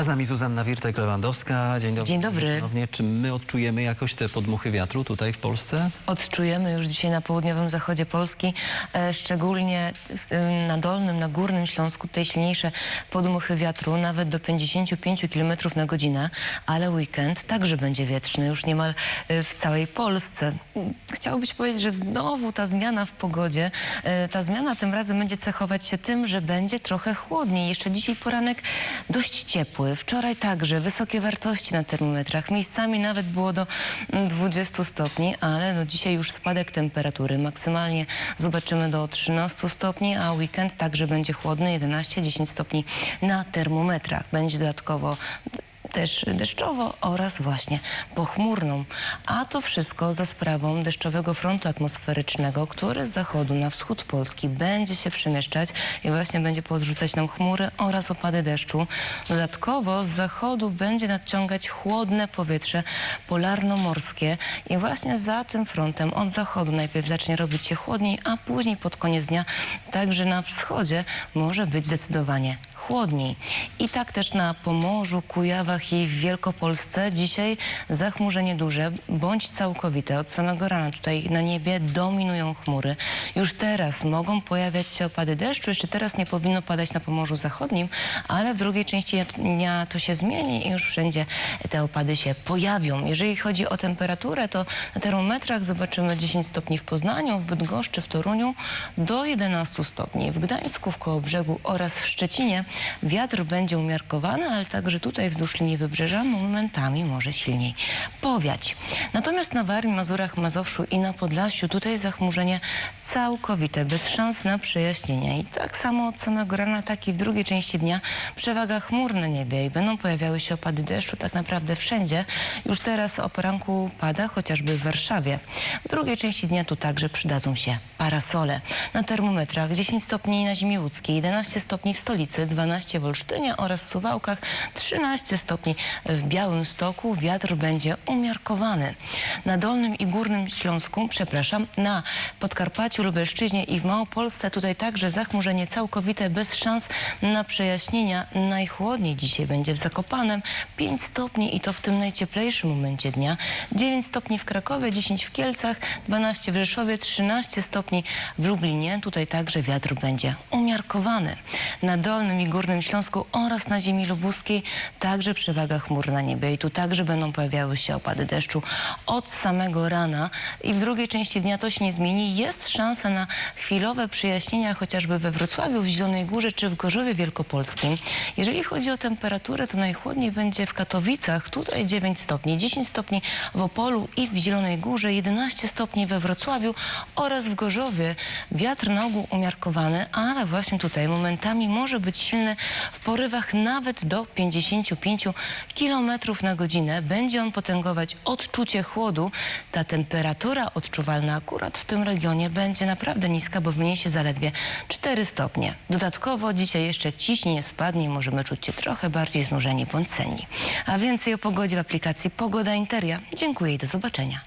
A z nami Zuzanna Wirtek-Lewandowska. Dzień dobry. Dzień dobry. Ponownie. Czy my odczujemy jakoś te podmuchy wiatru tutaj w Polsce? Odczujemy już dzisiaj na południowym zachodzie Polski, e, szczególnie e, na Dolnym, na Górnym Śląsku, tutaj silniejsze podmuchy wiatru, nawet do 55 km na godzinę, ale weekend także będzie wietrzny już niemal e, w całej Polsce. Chciałobyś powiedzieć, że znowu ta zmiana w pogodzie, ta zmiana tym razem będzie cechować się tym, że będzie trochę chłodniej. Jeszcze dzisiaj poranek dość ciepły, wczoraj także wysokie wartości na termometrach, miejscami nawet było do mm, 20 stopni, ale no dzisiaj już spadek temperatury. Maksymalnie zobaczymy do 13 stopni, a weekend także będzie chłodny, 11-10 stopni na termometrach. Będzie dodatkowo też deszczowo oraz właśnie pochmurną. A to wszystko za sprawą deszczowego frontu atmosferycznego, który z zachodu na wschód Polski będzie się przemieszczać i właśnie będzie podrzucać nam chmury oraz opady deszczu. Dodatkowo z zachodu będzie nadciągać chłodne powietrze polarno-morskie i właśnie za tym frontem od zachodu najpierw zacznie robić się chłodniej, a później pod koniec dnia także na wschodzie może być zdecydowanie chłodniej. I tak też na Pomorzu, Kujawach i w Wielkopolsce dzisiaj zachmurzenie duże bądź całkowite. Od samego rana tutaj na niebie dominują chmury. Już teraz mogą pojawiać się opady deszczu. Jeszcze teraz nie powinno padać na Pomorzu Zachodnim, ale w drugiej części dnia to się zmieni i już wszędzie te opady się pojawią. Jeżeli chodzi o temperaturę, to na termometrach zobaczymy 10 stopni w Poznaniu, w Bydgoszczy, w Toruniu do 11 stopni. W Gdańsku, w Kołobrzegu oraz w Szczecinie wiatr będzie umiarkowany, ale także tutaj wzdłuż linii wybrzeża momentami może silniej powiać. Natomiast na Warmii, Mazurach, Mazowszu i na Podlasiu tutaj zachmurzenie całkowite, bez szans na przejaśnienia. I tak samo od samego rana, tak i w drugiej części dnia przewaga chmur na niebie i będą pojawiały się opady deszczu tak naprawdę wszędzie. Już teraz o poranku pada, chociażby w Warszawie. W drugiej części dnia tu także przydadzą się parasole. Na termometrach 10 stopni na ziemi łódzkiej, 11 stopni w stolicy, 12 w Olsztynie oraz Suwałkach, 13 stopni w Białymstoku. Wiatr będzie umiarkowany. Na Dolnym i Górnym Śląsku, przepraszam, na Podkarpaciu, Lubelszczyźnie i w Małopolsce tutaj także zachmurzenie całkowite, bez szans na przejaśnienia. Najchłodniej dzisiaj będzie w Zakopanem, 5 stopni i to w tym najcieplejszym momencie dnia. 9 stopni w Krakowie, 10 w Kielcach, 12 w Rzeszowie, 13 stopni w Lublinie. Tutaj także wiatr będzie umiarkowany. Na Dolnym i Górnym Śląsku oraz na ziemi lubuskiej także przewaga chmur na niebie i tu także będą pojawiały się opady deszczu od samego rana i w drugiej części dnia to się nie zmieni. Jest szansa na chwilowe przyjaśnienia chociażby we Wrocławiu, w Zielonej Górze czy w Gorzowie Wielkopolskim. Jeżeli chodzi o temperaturę, to najchłodniej będzie w Katowicach, tutaj 9 stopni, 10 stopni w Opolu i w Zielonej Górze, 11 stopni we Wrocławiu oraz w Gorzowie. Wiatr na ogół umiarkowany, ale właśnie tutaj momentami może być silny w porywach nawet do 55 km na godzinę. Będzie on potęgować odczucie chłodu. Ta temperatura odczuwalna akurat w tym regionie będzie naprawdę niska, bo wyniesie zaledwie 4 stopnie. Dodatkowo dzisiaj jeszcze ciśnienie spadnie i możemy czuć się trochę bardziej znużeni bądź senni. A więcej o pogodzie w aplikacji Pogoda Interia. Dziękuję i do zobaczenia.